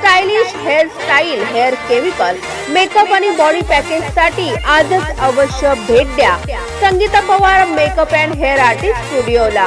stylish hair style hair chemical makeup आणि body पॅकेजसाठी आजच अवश्य भेट द्या. Sangeeta Pawar makeup and hair artist स्टुडिओला.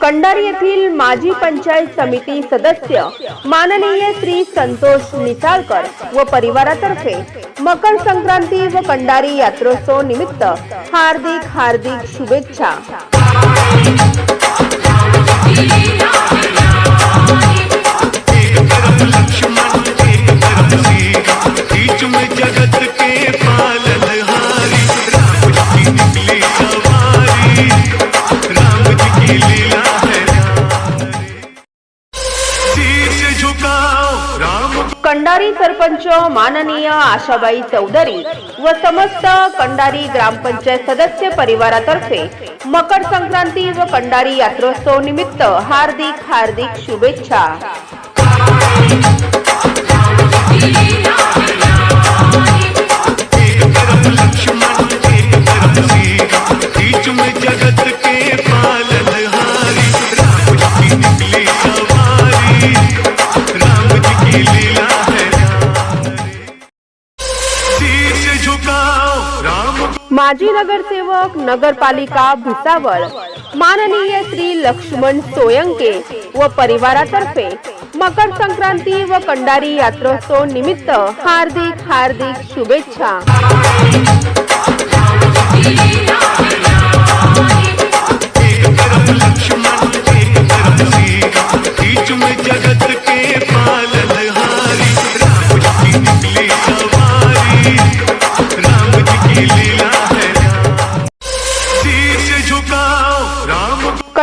Kandari येथील माजी पंचायत समिती सदस्य माननीय श्री संतोष निसाळकर व परिवारातर्फे मकर संक्रांती व कंडारी यात्रोत्सव निमित्त हार्दिक हार्दिक शुभेच्छा. कंडारी सरपंच माननीय आशाबाई चौधरी व समस्त कंडारी ग्रामपंचायत सदस्य परिवारातर्फे मकर संक्रांती व कंडारी यात्रोत्सव निमित्त हार्दिक हार्दिक शुभेच्छा. माजी नगरसेवक नगरपालिका भुसावळ. माननीय श्री लक्ष्मण सोयंके व परिवारातर्फे मकर संक्रांती व कंडारी यात्रोत्सव निमित्त हार्दिक हार्दिक शुभेच्छा.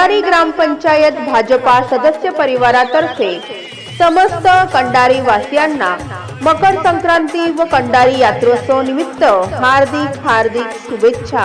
कंडारी ग्रामपंचायत भाजपा सदस्य परिवारातर्फे समस्त कंडारी वासियांना मकर संक्रांती व कंडारी यात्रोत्सव निमित्त हार्दिक हार्दिक शुभेच्छा.